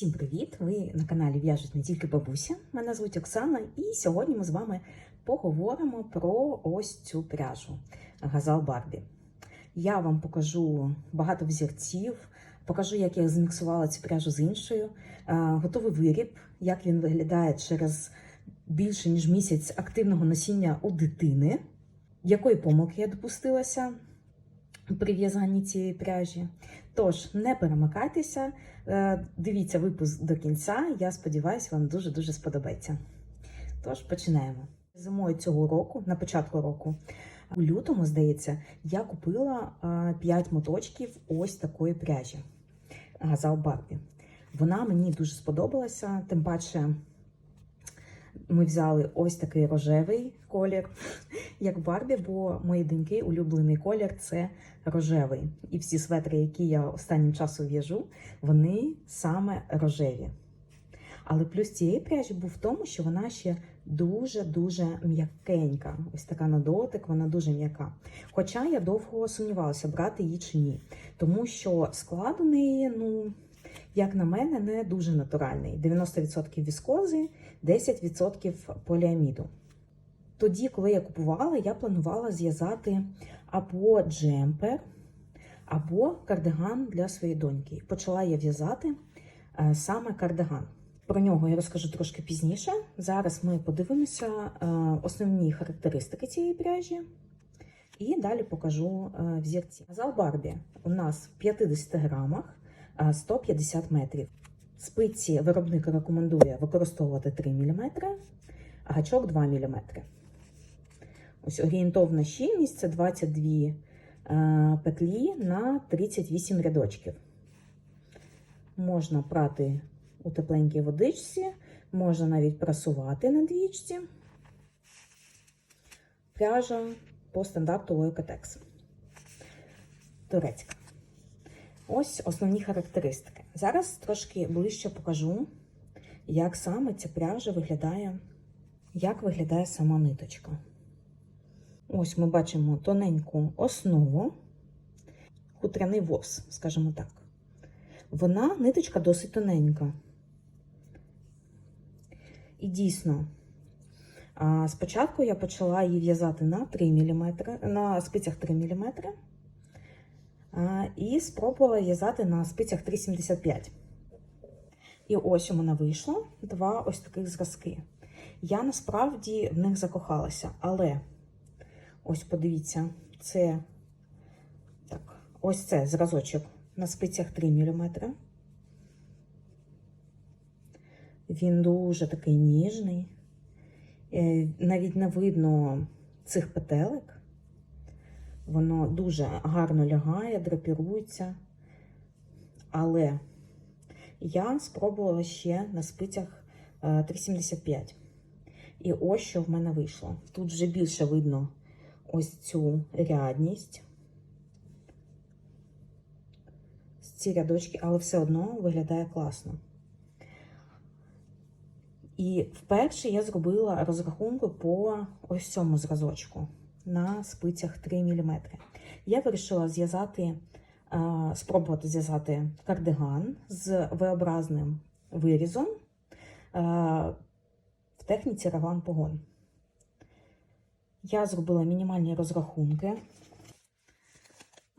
Всім привіт! Ви на каналі В'яжуть не тільки бабуся. Мене звуть Оксана, і сьогодні ми з вами поговоримо про ось цю пряжу Газал Барбі. Я вам покажу багато взірців, покажу, як я зміксувала цю пряжу з іншою, готовий виріб, як він виглядає через більше ніж місяць активного носіння у дитини, якої помилки я допустилася при в'язанні цієї пряжі. Тож, не перемикайтеся, е, дивіться випуск до кінця. Я сподіваюся, вам дуже-дуже сподобається. Тож, починаємо. Зимою цього року, на початку року, у лютому, здається, я купила 5 моточків ось такої пряжі Газал Барбі. Вона мені дуже сподобалася, тим паче. Ми взяли ось такий рожевий колір, як Барбі, бо мої доньки улюблений колір це рожевий. І всі светри, які я останнім часом в'яжу, вони саме рожеві. Але плюс цієї пряжі був в тому, що вона ще дуже-дуже м'якенька. Ось така на дотик, вона дуже м'яка. Хоча я довго сумнівалася, брати її чи ні. Тому що склад у неї, ну, як на мене, не дуже натуральний. 90% віскози, 10% поліаміду. Тоді, коли я купувала, я планувала зв'язати або джемпер, або кардиган для своєї доньки. Почала я в'язати е, саме кардиган. Про нього я розкажу трошки пізніше. Зараз ми подивимося е, основні характеристики цієї пряжі. І далі покажу е, взірці. Зал Барбі у нас в 50 грамах е, 150 метрів. Спиці виробник рекомендує використовувати 3 мм, а гачок 2 мм. Ось орієнтовна щільність це 22 е, петлі на 38 рядочків. Можна прати у тепленькій водичці, можна навіть прасувати на двічці. Пряжа по стандарту Лойкотекс. Турецька. Ось основні характеристики. Зараз трошки ближче покажу, як саме ця пряжа виглядає, як виглядає сама ниточка. Ось ми бачимо тоненьку основу, хутряний ворс, скажімо так. Вона ниточка досить тоненька. І дійсно, спочатку я почала її в'язати на 3 мм, на спицях 3 мм. І спробувала в'язати на спицях 3,75. І ось у мене вийшло два ось таких зразки. Я насправді в них закохалася, але ось подивіться, це так, ось це зразочок на спицях 3 мм. Він дуже такий ніжний. Е, Навіть не видно цих петелек. Воно дуже гарно лягає, драпірується. Але я спробувала ще на спицях е, 3,75. І ось що в мене вийшло. Тут вже більше видно ось цю рядність. Ці рядочки, але все одно виглядає класно. І вперше я зробила розрахунку по ось цьому зразочку на спицях 3 мм. Я вирішила зв'язати, спробувати зв'язати кардиган з V-образним вирізом в техніці Раван Погон. Я зробила мінімальні розрахунки.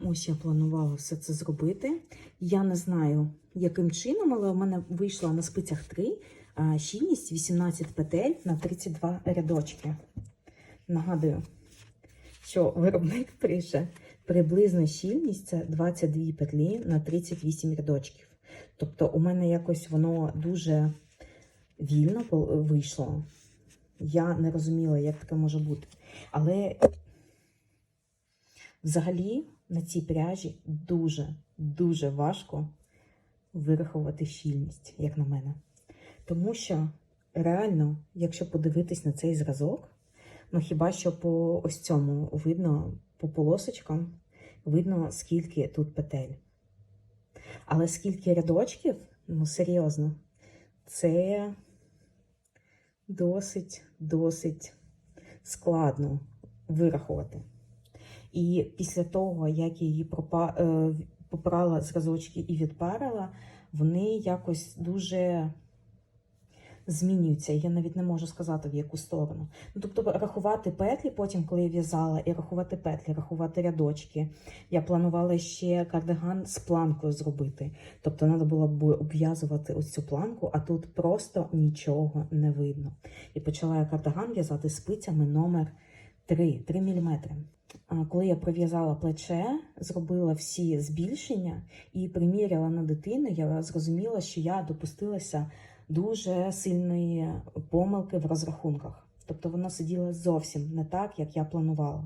Ось я планувала все це зробити. Я не знаю, яким чином, але у мене вийшла на спицях 3 щільність 18 петель на 32 рядочки. Нагадую, що виробник пише приблизна щільність це 22 петлі на 38 рядочків. Тобто, у мене якось воно дуже вільно вийшло. Я не розуміла, як таке може бути. Але взагалі на цій пряжі дуже-дуже важко вирахувати щільність, як на мене. Тому що реально, якщо подивитись на цей зразок, ну хіба що по ось цьому видно, по полосочкам, видно, скільки тут петель. Але скільки рядочків, ну серйозно, це досить, досить складно вирахувати. І після того, як я її попрала зразочки і відпарила, вони якось дуже змінюються. Я навіть не можу сказати в яку сторону. Ну, тобто, рахувати петлі, потім, коли я в'язала, і рахувати петлі, рахувати рядочки. Я планувала ще кардиган з планкою зробити. Тобто, треба було б обв'язувати ось цю планку, а тут просто нічого не видно. І почала я кардиган в'язати спицями номер 3, 3 мм. Коли я пров'язала плече, зробила всі збільшення і приміряла на дитину, я зрозуміла, що я допустилася дуже сильної помилки в розрахунках. Тобто воно сиділо зовсім не так, як я планувала.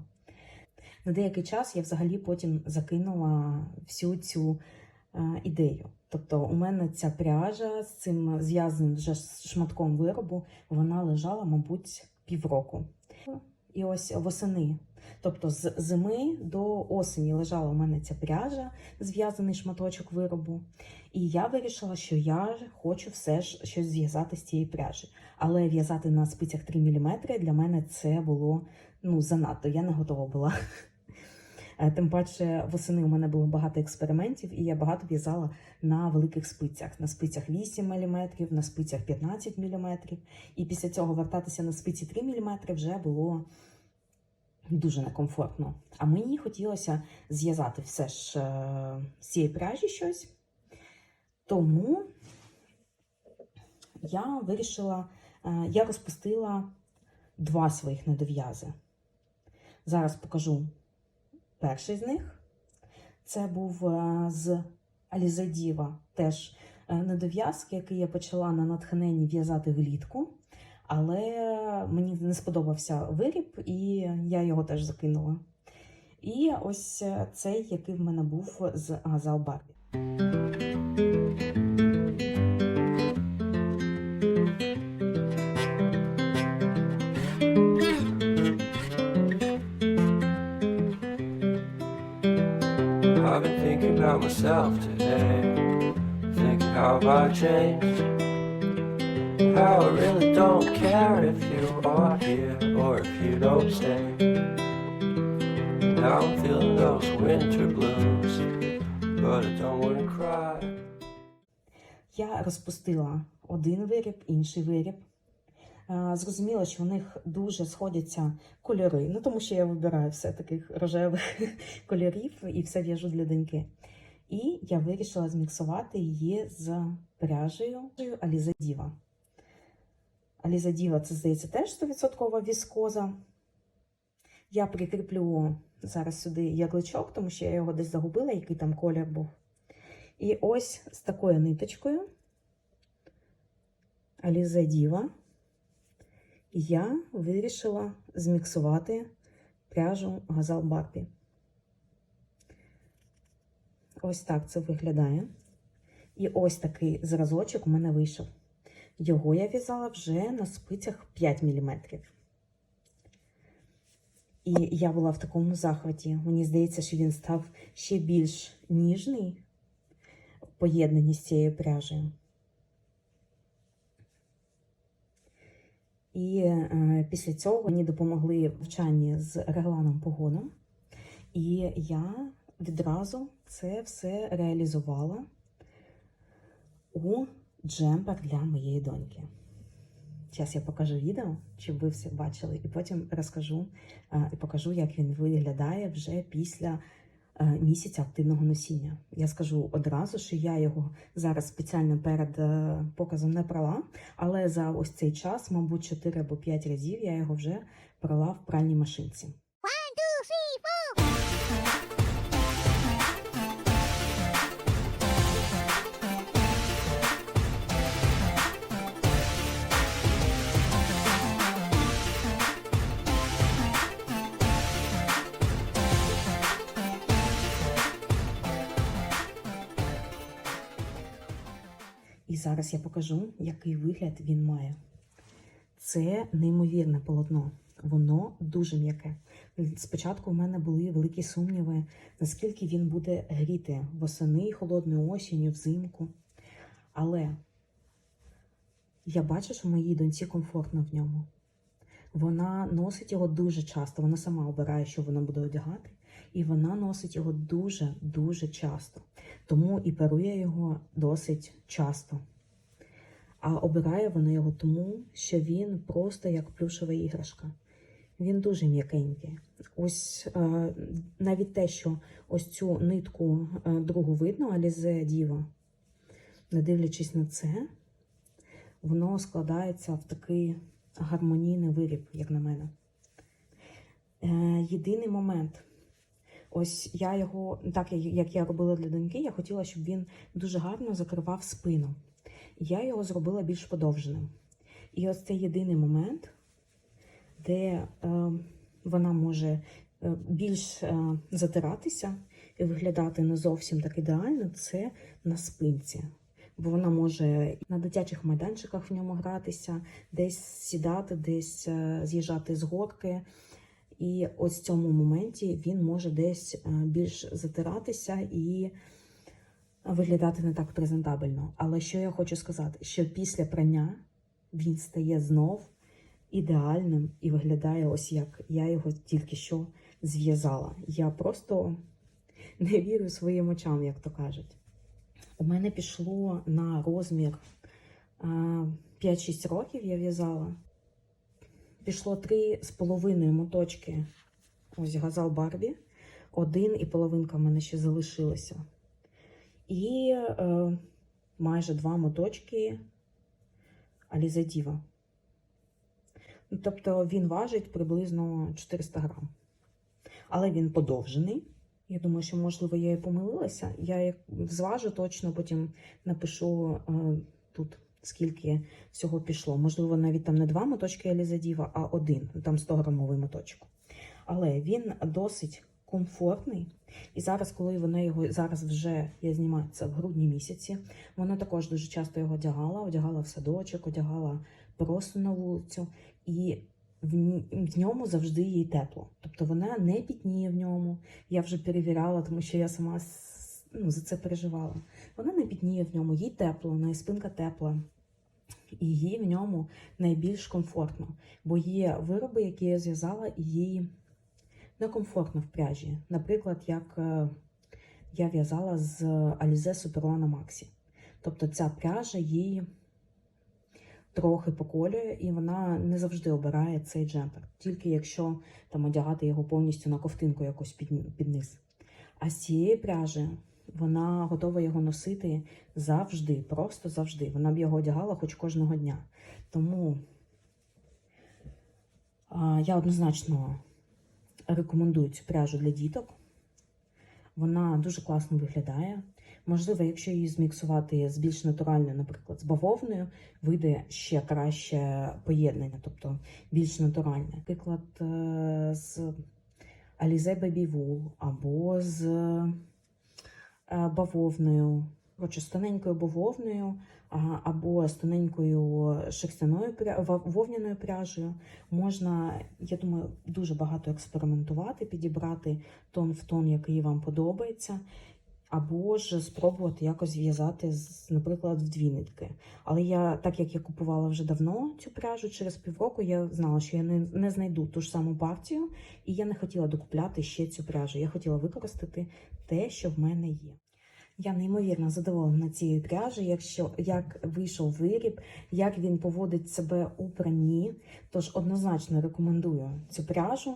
На деякий час я взагалі потім закинула всю цю е, ідею. Тобто, у мене ця пряжа з цим зв'язаним вже шматком виробу, вона лежала, мабуть, півроку. І ось восени. Тобто з зими до осені лежала у мене ця пряжа, зв'язаний шматочок виробу. І я вирішила, що я хочу все ж щось зв'язати з цієї пряжі. Але в'язати на спицях 3 мм для мене це було ну, занадто. Я не готова була. Е, Тим паче восени у мене було багато експериментів, і я багато в'язала на великих спицях, на спицях 8 мм, на спицях 15 мм. І після цього вертатися на спиці 3 мм вже було дуже некомфортно. А мені хотілося зв'язати все ж е, з цієї пряжі щось. Тому я вирішила, е, я розпустила два своїх недов'язи. Зараз покажу перший з них. Це був е, з Алізадіва, теж е, недов'язки, який я почала на натхненні в'язати влітку. Але мені не сподобався виріб, і я його теж закинула. І ось е, цей, який в мене був з Газал Барбі. I've been thinking about myself today. Thinking how have I changed? How I really don't care if you are here or if you don't stay. Now I'm feeling those winter blues, but I don't wanna cry. Я розпустила один виріб, інший виріб. Зрозуміла, що у них дуже сходяться кольори, ну тому що я вибираю все таких рожевих кольорів і все в'яжу для доньки. І я вирішила зміксувати її з пряжею Аліза Діва. Аліза Діва це, здається, теж 100% віскоза. Я прикріплю зараз сюди ягличок, тому що я його десь загубила, який там колір був. І ось з такою ниточкою Аліза Діва я вирішила зміксувати пряжу Газал Барбі. Ось так це виглядає. І ось такий зразочок у мене вийшов. Його я в'язала вже на спицях 5 мм. І я була в такому захваті. Мені здається, що він став ще більш ніжний в поєднанні з цією пряжею. І е, після цього мені допомогли вчання з регланом погоном. І я відразу це все реалізувала у джемпер для моєї доньки. Зараз я покажу відео, щоб ви все бачили, і потім розкажу е, і покажу, як він виглядає вже після е, місяця активного носіння. Я скажу одразу, що я його зараз спеціально перед е, показом не прала, але за ось цей час, мабуть, 4 або 5 разів я його вже прала в пральній машинці. І зараз я покажу, який вигляд він має. Це неймовірне полотно. Воно дуже м'яке. Спочатку в мене були великі сумніви, наскільки він буде гріти восени, холодною осінню, взимку. Але я бачу, що моїй доньці комфортно в ньому. Вона носить його дуже часто, вона сама обирає, що вона буде одягати. І вона носить його дуже-дуже часто. Тому і парує його досить часто. А обирає вона його тому, що він просто як плюшева іграшка. Він дуже м'якенький. Ось е, навіть те, що ось цю нитку е, другу видно, Алізе Діва, не дивлячись на це, воно складається в такий гармонійний виріб, як на мене. Е, єдиний момент. Ось я його, так як я робила для доньки, я хотіла, щоб він дуже гарно закривав спину. Я його зробила більш подовженим. І ось це єдиний момент, де е, вона може е, більш е, затиратися і виглядати не зовсім так ідеально, це на спинці. Бо вона може на дитячих майданчиках в ньому гратися, десь сідати, десь е, з'їжджати з горки. І ось в цьому моменті він може десь е, більш затиратися і виглядати не так презентабельно. Але що я хочу сказати, що після прання він стає знов ідеальним і виглядає ось як я його тільки що зв'язала. Я просто не вірю своїм очам, як то кажуть. У мене пішло на розмір 5-6 років я в'язала. Пішло три з половиною моточки. Ось газал Барбі. Один і половинка в мене ще залишилася. І е, майже два моточки Аліза Діва. Ну, Тобто він важить приблизно 400 грам. Але він подовжений. Я думаю, що, можливо, я і помилилася. Я зважу точно, потім напишу е, тут, скільки всього пішло. Можливо, навіть там не два моточки Еліза Діва, а один, там 100-грамовий моточок. Але він досить комфортний. І зараз, коли вона його зараз вже я знімаю це в грудні місяці, вона також дуже часто його одягала, одягала в садочок, одягала просто на вулицю. І в ньому завжди їй тепло. Тобто вона не пітніє в ньому. Я вже перевіряла, тому що я сама ну, за це переживала. Вона не пітніє в ньому, їй тепло, в неї спинка тепла. І їй в ньому найбільш комфортно. Бо є вироби, які я зв'язала, і їй некомфортно в пряжі. Наприклад, як е, я в'язала з Alize Superlana Maxi. Тобто ця пряжа їй трохи поколює, і вона не завжди обирає цей джемпер, тільки якщо там одягати його повністю на ковтинку якось під, під низ. А з цієї пряжі вона готова його носити завжди, просто завжди. Вона б його одягала хоч кожного дня. Тому я однозначно рекомендую цю пряжу для діток. Вона дуже класно виглядає. Можливо, якщо її зміксувати з більш натуральною, наприклад, з бавовною, вийде ще краще поєднання, тобто більш натуральне. Наприклад, е, з Alize Baby Wool або з бавовною, коротше, з тоненькою бавовною, або з тоненькою шерстяною вовняною пряжею. Можна, я думаю, дуже багато експериментувати, підібрати тон в тон, який вам подобається. Або ж спробувати якось зв'язати, з- наприклад, в дві нитки. Але я, так як я купувала вже давно цю пряжу, через півроку я знала, що я не, не знайду ту ж саму партію, і я не хотіла докупляти ще цю пряжу. Я хотіла використати те, що в мене є. Я неймовірно задоволена цією пряжею, якщо як вийшов виріб, як він поводить себе у пранні. Тож однозначно рекомендую цю пряжу.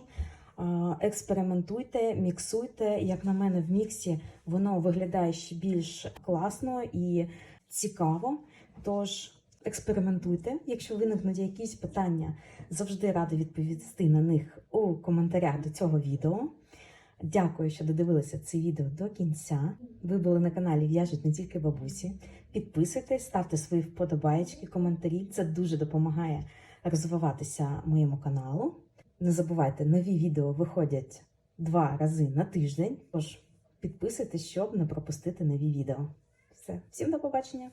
Експериментуйте, міксуйте. Як на мене, в міксі воно виглядає ще більш класно і цікаво. Тож експериментуйте. Якщо виникнуть якісь питання, завжди рада відповісти на них у коментарях до цього відео. Дякую, що додивилися це відео до кінця. Ви були на каналі В'яжуть не тільки бабусі. Підписуйтесь, ставте свої вподобаєчки, коментарі. Це дуже допомагає розвиватися моєму каналу. Не забувайте, нові відео виходять два рази на тиждень. Тож підписуйтесь, щоб не пропустити нові відео. Все, всім до побачення!